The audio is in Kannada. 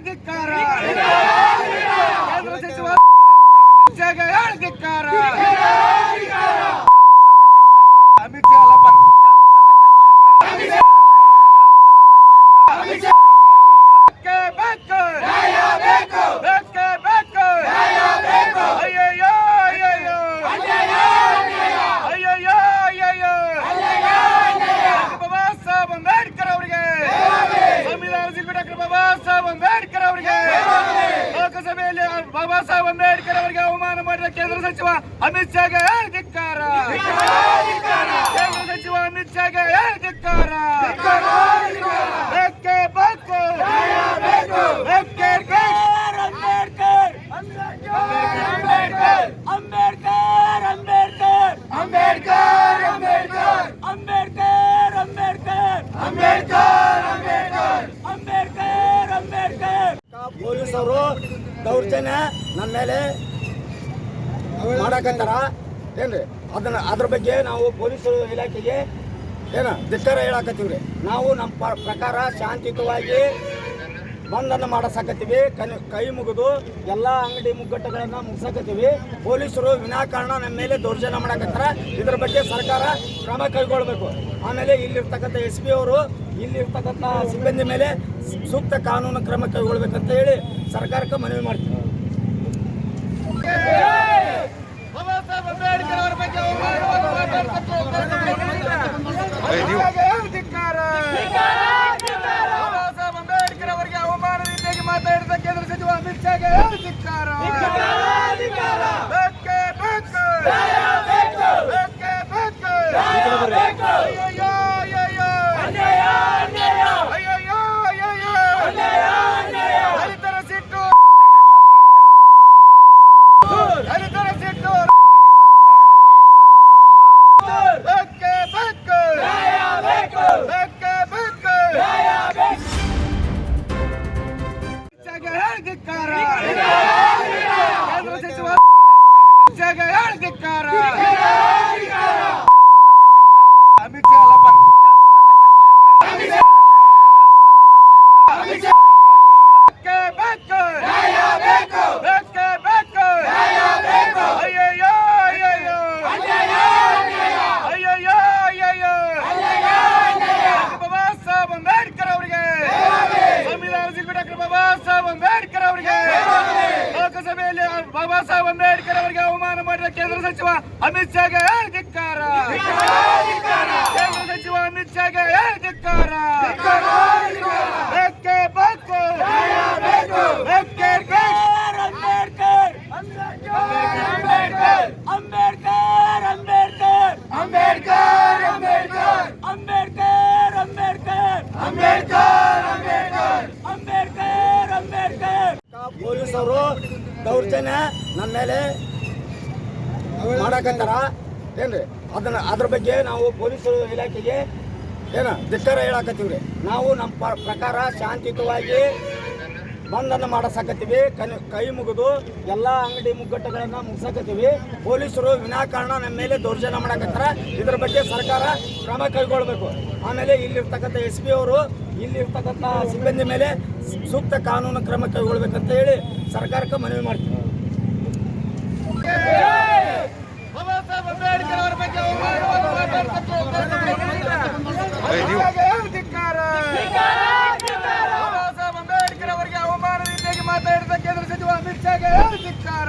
ಧಿಕ್ಕಾರ ಕೇಂದ್ರ ಸಚಿವ ಧಿಕ್ಕಾರ ಅಮಿತ್ ಶಾ ಅಲ್ಲ ಬಂದ್. ಬೇಕೇ ಬೇಕು. ಬೇಕೇ ಬೇಕು. ಅಯ್ಯಯ್ಯೋ, ಅಯ್ಯಯ್ಯೋ. ಅಯ್ಯಯ್ಯೋ, ಅಯ್ಯಯ್ಯೋ. ಡಾಕ್ಟರ್ ಬಾಬಾ ಸಾಹೇಬ್ ಅಂಬೇಡ್ಕರ್ ಅವರಿಗೆ ಸಂವಿಧಾನ ಶಿಲ್ಪಿ ಡಾಕ್ಟರ್ ಬಾಬಾ ಸಾಹೇಬ್ ಅಂಬೇಡ್ಕರ್ ಅವರಿಗೆ ಲೋಕಸಭೆಯಲ್ಲಿ ಬಾಬಾ ಅಂಬೇಡ್ಕರ್ ಅವರಿಗೆ ಅವಮಾನ ಮಾಡಿದ ಕೇಂದ್ರ ಸಚಿವ ಅಮಿತ್ ಶಾಗೆ ಧಿಕ್ಕಾರ ಕೇಂದ್ರ ಸಚಿವ ಅಮಿತ್ ಶಾಗೆ ಧಿಕ್ಕಾರ ಅಂಬೇಡ್ಕರ್ ಅಂಬೇಡ್ಕರ್ ಅಂಬೇಡ್ಕರ್ ಅಂಬೇಡ್ಕರ್ ಅಂಬೇಡ್ಕರ್ ಅಂಬೇಡ್ಕರ್ ಅಂಬೇಡ್ಕರ್ ಅಂಬೇಡ್ಕರ್ ಅಂಬೇಡ್ಕರ್ ಅಂಬೇಡ್ಕರ್ ಪೊಲೀಸರು ದೌರ್ಜನ್ಯ ನನ್ನ ಮೇಲೆ ಮಾಡಕತ್ತಾರ. ಏನ್ರಿ? ಅದನ್ನ, ಅದ್ರ ಬಗ್ಗೆ ನಾವು ಪೊಲೀಸ್ ಇಲಾಖೆಗೆ ಏನ ಧಿಕ್ಕಾರ ಹೇಳಕತ್ತೀವ್ರಿ. ನಾವು ನಮ್ಮ ಪ್ರಕಾರ ಶಾಂತಿಯುತವಾಗಿ ಬಂದನ್ನು ಮಾಡಸಾಕತ್ತೀವಿ. ಕನ್, ಕೈ ಮುಗಿದು ಎಲ್ಲ ಅಂಗಡಿ ಮುಗ್ಗಟ್ಟುಗಳನ್ನು ಮುಗಿಸಕತ್ತೀವಿ. ಪೊಲೀಸರು ವಿನಾಕಾರಣ ನಮ್ಮ ಮೇಲೆ ದೌರ್ಜನ್ಯ ಮಾಡಕತ್ತಾರ. ಇದ್ರ ಬಗ್ಗೆ ಸರ್ಕಾರ ಕ್ರಮ ಕೈಗೊಳ್ಬೇಕು. ಆಮೇಲೆ ಇಲ್ಲಿರ್ತಕ್ಕಂಥ ಎಸ್ ಪಿ ಅವರು ಇಲ್ಲಿರ್ತಕ್ಕಂಥ ಸಿಬ್ಬಂದಿ ಮೇಲೆ ಸೂಕ್ತ ಕಾನೂನು ಕ್ರಮ ಕೈಗೊಳ್ಬೇಕಂತ ಹೇಳಿ ಸರ್ಕಾರಕ್ಕೆ ಮನವಿ ಮಾಡ್ತೀವಿ ಕೇಂದ್ರ ಅಮಿತ್ ಶಾಗೆ ಧಿಕ್ಕಾರ cara. Que cara? Baba Saheb Ambedkar ಅವರಿಗೆ ಅವಮಾನ ಮಾಡಿದ ಕೇಂದ್ರ ಸಚಿವ ಅಮಿತ್ ಶಾಗೆ ಧಿಕ್ಕಾರ ಕೇಂದ್ರ ಸಚಿವ ಅಮಿತ್ ಶಾಗೆ ಧಿಕ್ಕಾರ ಬೇಕೇ ಬೇಕು ಬೇಕೇ ಬೇಕು ಅಂಬೇಡ್ಕರ್ ಅಂಬೇಡ್ಕರ್ ಅಂಬೇಡ್ಕರ್ ಅಂಬೇಡ್ಕರ್ ಅಂಬೇಡ್ಕರ್ ಅಂಬೇಡ್ಕರ್ ಅಂಬೇಡ್ಕರ್ ಅಂಬೇಡ್ಕರ್ ಅಂಬೇಡ್ಕರ್ ಅಂಬೇಡ್ಕರ್ ಅಂಬೇಡ್ಕರ್ ಅಂಬೇಡ್ಕರ್ ಪೊಲೀಸರು ದೌರ್ಜನ್ಯ ನಮ್ಮ ಮೇಲೆ ಮಾಡಕತ್ತಾರ. ಏನ್ರಿ? ಅದನ್ನ, ಅದ್ರ ಬಗ್ಗೆ ನಾವು ಪೊಲೀಸ್ ಇಲಾಖೆಗೆ ಏನ ಧಿಕ್ಕಾರ ಹೇಳಕತ್ತೀವ್ರಿ? ನಾವು ನಮ್ಮ ಪ್ರಕಾರ ಶಾಂತಿಯುತವಾಗಿ ಬಂಧನ ಮಾಡಸಕತ್ತೀವಿ, ಕೈ ಮುಗಿದು ಎಲ್ಲ ಅಂಗಡಿ ಮುಗ್ಗಟ್ಟುಗಳನ್ನು ಮುಗಿಸಕತ್ತೀವಿ. ಪೊಲೀಸರು ವಿನಾಕಾರಣ ನಮ್ಮ ಮೇಲೆ ದೌರ್ಜನ್ಯ ಮಾಡಕತ್ತಾರ. ಇದ್ರ ಬಗ್ಗೆ ಸರ್ಕಾರ ಕ್ರಮ ಕೈಗೊಳ್ಬೇಕು. ಆಮೇಲೆ ಇಲ್ಲಿರ್ತಕ್ಕಂಥ ಎಸ್ ಪಿ ಅವರು, ಇಲ್ಲಿರ್ತಕ್ಕಂಥ ಸಿಬ್ಬಂದಿ ಮೇಲೆ ಸೂಕ್ತ ಕಾನೂನು ಕ್ರಮ ಕೈಗೊಳ್ಬೇಕಂತ ಹೇಳಿ ಸರ್ಕಾರಕ್ಕೆ ಮನವಿ ಮಾಡ್ತೀವಿ ಬಾಬಾ ಸಾಹೇಬ್ ಅಂಬೇಡ್ಕರ್ ಅವರ ಬಗ್ಗೆ ಅವಮಾನವನ್ನು ಮಾತಾಡ್ತಕ್ಕಂಥ ಧಿಕ್ಕಾರ. ಬಾಬಾ ಸಾಹೇಬ್ ಅಂಬೇಡ್ಕರ್ ಅವರಿಗೆ ಅವಮಾನ ರೀತಿಯಾಗಿ ಮಾತಾಡಿದ ಕೇಂದ್ರ ಸಚಿವ ಅಮಿತ್ ಶಾಗೆ ಧಿಕ್ಕಾರ